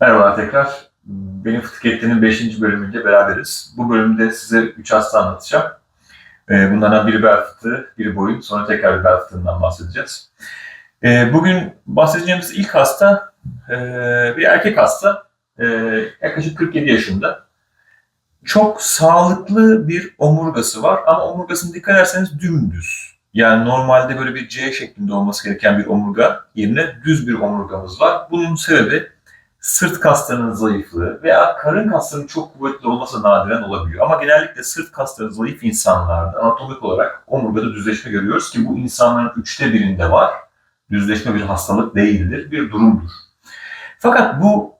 Merhabalar tekrar. Benim Fıtık Etti'nin 5. bölümünde beraberiz. Bu bölümde size 3 hasta anlatacağım. Ee, Bunlardan biri bel fıtığı, biri boyun. Sonra tekrar bir bel fıtığından bahsedeceğiz. Ee, Bugün bahsedeceğimiz ilk hasta e, bir erkek hasta. Ee, Yaklaşık 47 yaşında. Çok sağlıklı bir omurgası var ama omurgasını dikkat ederseniz dümdüz. Yani normalde böyle bir C şeklinde olması gereken bir omurga yerine düz bir omurgamız var. Bunun sebebi sırt kaslarının zayıflığı veya karın kaslarının çok kuvvetli olması nadiren olabiliyor. Ama genellikle sırt kasları zayıf insanlarda anatomik olarak omurgada düzleşme görüyoruz ki bu insanların üçte birinde var. Düzleşme bir hastalık değildir, bir durumdur. Fakat bu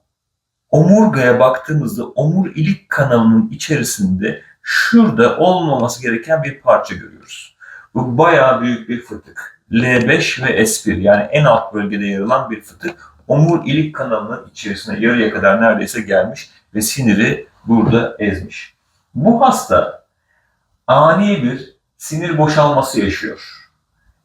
omurgaya baktığımızda omurilik kanalının içerisinde şurada olmaması gereken bir parça görüyoruz. Bu bayağı büyük bir fıtık. L5 ve S1 yani en alt bölgede yer alan bir fıtık omurilik kanalının içerisine yarıya kadar neredeyse gelmiş ve siniri burada ezmiş. Bu hasta ani bir sinir boşalması yaşıyor.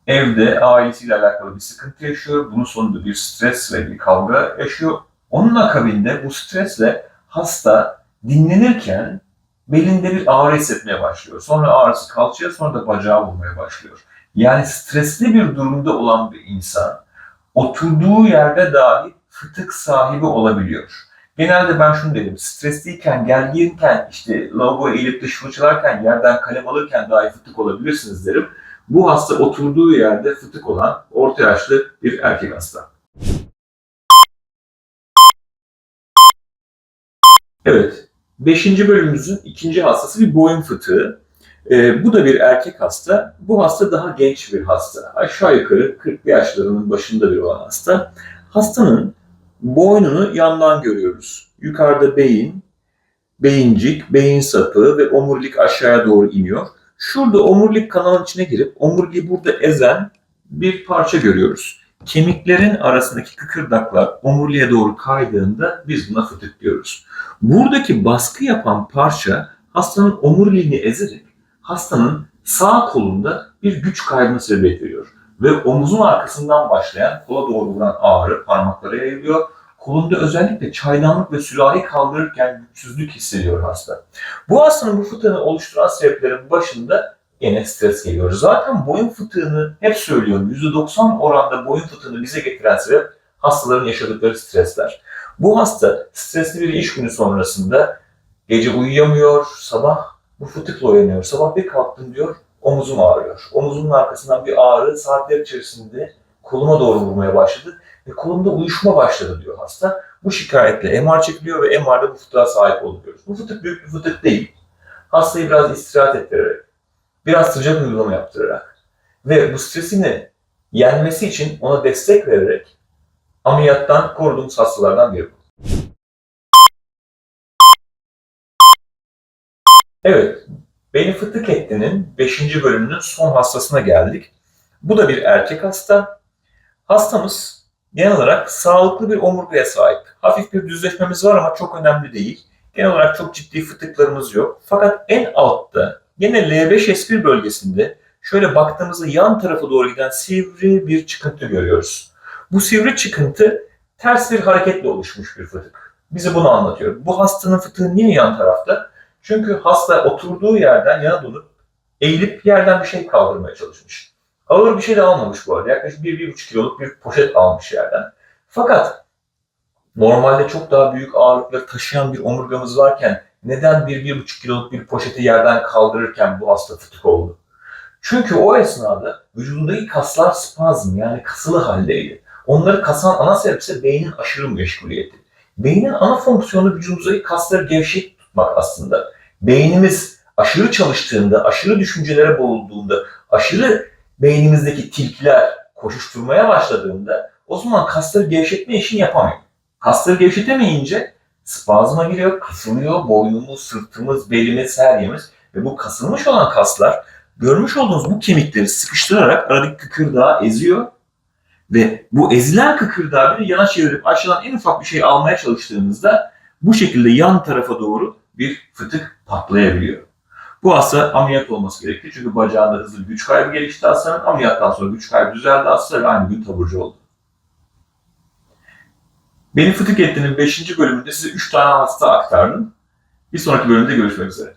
Evde ailesiyle alakalı bir sıkıntı yaşıyor. Bunun sonunda bir stres ve bir kavga yaşıyor. Onun akabinde bu stresle hasta dinlenirken belinde bir ağrı hissetmeye başlıyor. Sonra ağrısı kalçaya sonra da bacağı vurmaya başlıyor. Yani stresli bir durumda olan bir insan oturduğu yerde dahi fıtık sahibi olabiliyor. Genelde ben şunu dedim, stresliyken, gerginken, işte lavaboya eğilip dış fırçalarken, yerden kalem alırken dahi fıtık olabilirsiniz derim. Bu hasta oturduğu yerde fıtık olan orta yaşlı bir erkek hasta. Evet, 5. bölümümüzün ikinci hastası bir boyun fıtığı. Ee, bu da bir erkek hasta. Bu hasta daha genç bir hasta. Aşağı yukarı 40 yaşlarının başında bir olan hasta. Hastanın boynunu yandan görüyoruz. Yukarıda beyin, beyincik, beyin sapı ve omurilik aşağıya doğru iniyor. Şurada omurilik kanalın içine girip omuriliği burada ezen bir parça görüyoruz. Kemiklerin arasındaki kıkırdaklar omuriliğe doğru kaydığında biz buna fıtık diyoruz. Buradaki baskı yapan parça hastanın omuriliğini ezerek hastanın sağ kolunda bir güç kaybına sebebiyet veriyor. Ve omuzun arkasından başlayan kola doğru vuran ağrı parmaklara yayılıyor. Kolunda özellikle çaydanlık ve sürahi kaldırırken güçsüzlük hissediyor hasta. Bu hastanın bu fıtığını oluşturan sebeplerin başında yine stres geliyor. Zaten boyun fıtığını hep söylüyorum. %90 oranda boyun fıtığını bize getiren sebep hastaların yaşadıkları stresler. Bu hasta stresli bir iş günü sonrasında gece uyuyamıyor, sabah bu fıtıkla uyanıyor. Sabah bir kalktım diyor, omuzum ağrıyor. Omuzumun arkasından bir ağrı saatler içerisinde koluma doğru vurmaya başladı ve kolumda uyuşma başladı diyor hasta. Bu şikayetle MR çekiliyor ve MR'da bu fıtığa sahip oluyoruz. Bu fıtık büyük bir fıtık değil. Hastayı biraz istirahat ettirerek, biraz sıcak uygulama yaptırarak ve bu stresini yenmesi için ona destek vererek ameliyattan koruduğumuz hastalardan biri bu. Evet, Beni Fıtık Etti'nin 5. bölümünün son hastasına geldik. Bu da bir erkek hasta. Hastamız genel olarak sağlıklı bir omurgaya sahip. Hafif bir düzleşmemiz var ama çok önemli değil. Genel olarak çok ciddi fıtıklarımız yok. Fakat en altta yine L5-S1 bölgesinde şöyle baktığımızda yan tarafa doğru giden sivri bir çıkıntı görüyoruz. Bu sivri çıkıntı ters bir hareketle oluşmuş bir fıtık. Bize bunu anlatıyor. Bu hastanın fıtığı niye yan tarafta? Çünkü hasta oturduğu yerden yana dönüp eğilip yerden bir şey kaldırmaya çalışmış. Ağır bir şey de almamış bu arada. Yaklaşık 1-1,5 kiloluk bir poşet almış yerden. Fakat normalde çok daha büyük ağırlıkları taşıyan bir omurgamız varken neden 1-1,5 kiloluk bir poşeti yerden kaldırırken bu hasta fıtık oldu? Çünkü o esnada vücudundaki kaslar spazm yani kasılı haldeydi. Onları kasan ana sebep ise beynin aşırı meşguliyeti. Beynin ana fonksiyonu vücudumuzdaki kasları gevşek tutmak aslında. Beynimiz aşırı çalıştığında, aşırı düşüncelere boğulduğunda, aşırı beynimizdeki tilkiler koşuşturmaya başladığında o zaman kasları gevşetme işini yapamıyor. Kasları gevşetemeyince spazma giriyor, kasılıyor, boynumuz, sırtımız, belimiz, her yerimiz ve bu kasılmış olan kaslar görmüş olduğunuz bu kemikleri sıkıştırarak aradaki kıkırdağı eziyor ve bu ezilen kıkırdağı bir yana çevirip aşağıdan en ufak bir şey almaya çalıştığınızda bu şekilde yan tarafa doğru bir fıtık patlayabiliyor. Bu hasta ameliyat olması gerekli çünkü bacağında hızlı güç kaybı gelişti hastanın. Ameliyattan sonra güç kaybı düzeldi hasta ve aynı gün taburcu oldu. Beni Fıtık Etti'nin 5. bölümünde size 3 tane hasta aktardım. Bir sonraki bölümde görüşmek üzere.